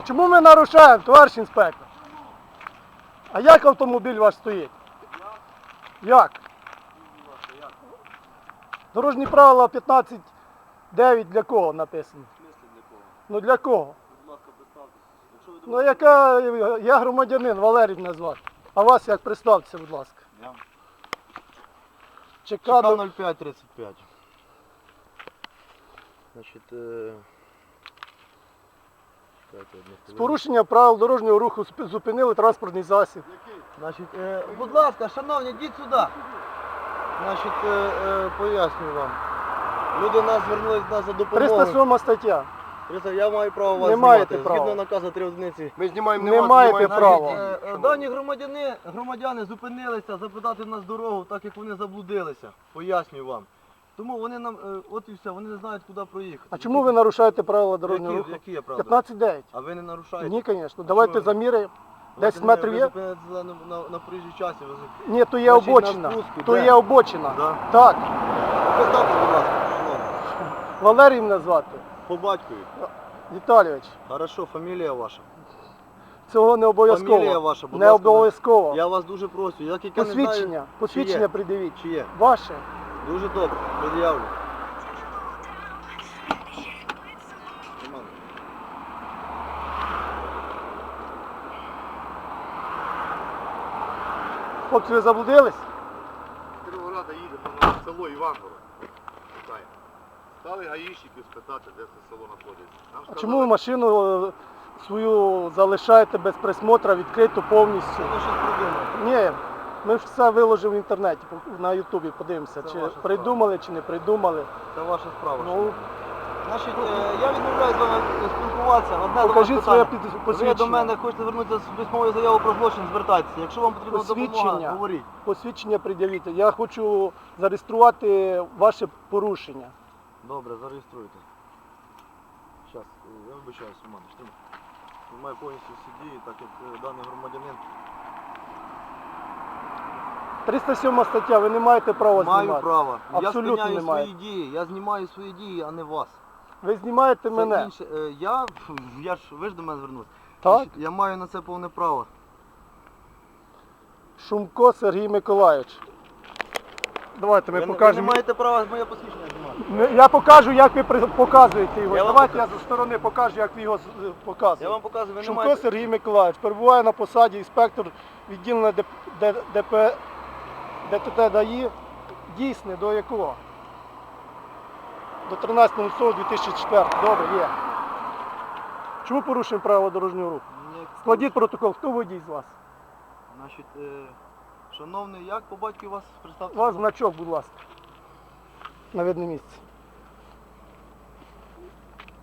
А чому ми нарушаємо, товариш інспектор? А як автомобіль ваш стоїть? Як? Дорожні правила 15.9 для кого написано? Ну для кого? Ну яка я громадянин, Валерій мене звати. А вас як представтеся, будь ласка. Я. Чекану. 0535. Значить, е... З порушення правил дорожнього руху зупинили транспортний засіб. Значить, е, будь ласка, шановні, йдіть сюди. Значить, е, е, пояснюю вам. Люди нас звернулись до нас за допомогою. 307 стаття. Дивіться, Я маю право вас Не знімати. маєте Згідно наказу 3 одиниці. Ми знімаємо Не не вас, маєте знімаємо права. Е, е. Дані громадяни, громадяни зупинилися запитати в нас дорогу, так як вони заблудилися. Пояснюю вам. Тому вони нам, е, от і все, вони не знають, куди проїхати. А чому ви нарушаєте правила дорожнього руху? які є правда? 15.9. А ви не нарушаєте? Ні, звісно. Давайте ви? заміряємо. Ви 10 не- метрів ви є? на, на, на проїжджій часі. Ви... Ні, то є Значить, на обочина. спуску, То де? є обочина. Да. Так. Представте, будь ласка. Валерій мене звати. По батькові. Віталійович. Хорошо, фамілія ваша. Цього не обов'язково. Фамілія ваша, будь не ласка, обов'язково. Я вас дуже прошу. Не Посвідчення. знаю, Посвідчення придивіть. Чи є? Ваше. Дуже добре, пред'явлю. Хлопці, ви заблудились? Кіровограда їде воно в село Івангово. Питає. Стали гаїшники спитати, де це село знаходиться. Нам А сказали, чому ви машину е, свою залишаєте без присмотра, відкриту повністю? Ви щось придумали. Ні, ми ж все виложимо в інтернеті, на Ютубі подивимося, Це чи ваша придумали, чи не придумали. Це ваша справа. Ну, Значить, е, я відмовляюсь з вами спілкуватися. Одне покажіть своє під- Ви до мене хочете звернутися з письмовою заявою про злочин, звертайтеся. Якщо вам потрібна допомога, Посвідчення. говоріть. Посвідчення пред'явіть. Я хочу зареєструвати ваше порушення. Добре, зареєструйте. Зараз, я вибачаюсь, Роман, що Знімаю повністю дії, так як е, даний громадянин 307 стаття, ви не маєте права маю знімати. право. Абсолютно я не свої дії. Я знімаю свої дії, а не вас. Ви знімаєте Це мене. інше. Е, Я, я ж, ви ж до мене звернулися. Так? Я маю на це повне право. Шумко Сергій Миколайович. Давайте ми ви, не- ви не маєте права моє посвідчення знімати. Я покажу, як ви при- показуєте його. Я вам Давайте покажу. я зі сторони покажу, як ви його з- е, показуєте. Я вам показую, ви не Шумко маєте... Сергій Миколаївич перебуває на посаді інспектор відділення Д- Д- ДП ДТТ ДАІ. Дійсне до якого? До 13.07.2004. Добре, є. Чому порушуємо правила дорожнього руху? Ні, Складіть протокол, хто водій з вас? Значить, е, шановний, як по батьку вас представте? У вас значок, будь ласка. На видне місце.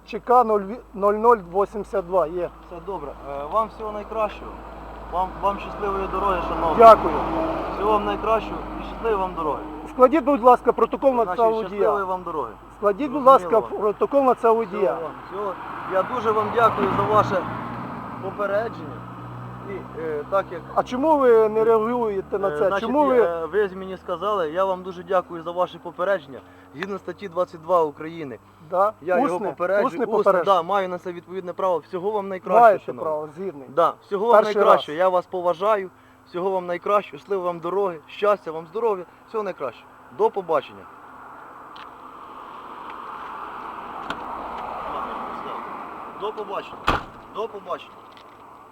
ЧК 0082 є. Все добре. Е, Вам всього найкращого. Вам, вам щасливої дороги, шановний. Дякую. Всього вам найкращого і щасливої вам дороги. Складіть, будь ласка, протокол на Значить, цього щасливої водія. вам дороги. Складіть, будь ласка, протокол на Всього водія. вам, всього. Я дуже вам дякую за ваше попередження. І е, так як А чому ви не реагуєте на Е, це? Значить, Чому ви. е, ви мені сказали, я вам дуже дякую за ваше попередження. Згідно статті 22 України. Да? Я його усне, попереджу. усне да, маю на це відповідне право. Всього вам найкраще. Маєте право, згідний. Да, всього вам Перший найкраще. раз. Я вас поважаю. Всього вам найкраще. Щасливо вам дороги, щастя, вам здоров'я. Всього найкраще. До побачення. До побачення. До побачення.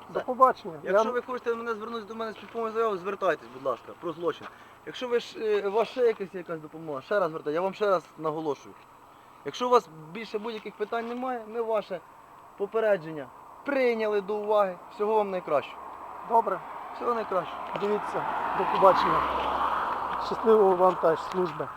До побачення. Якщо Я- ви хочете мене звернутися до мене з письмовою заявою, звертайтесь, будь ласка, про злочин. Якщо ви ж, е, у вас ще якась якась допомога, ще раз звертайте, я вам ще раз наголошую. Якщо у вас більше будь-яких питань немає, ми ваше попередження прийняли до уваги. Всього вам найкраще. Добре, Всього найкраще. дивіться, до побачення. Щасливого вам теж служби.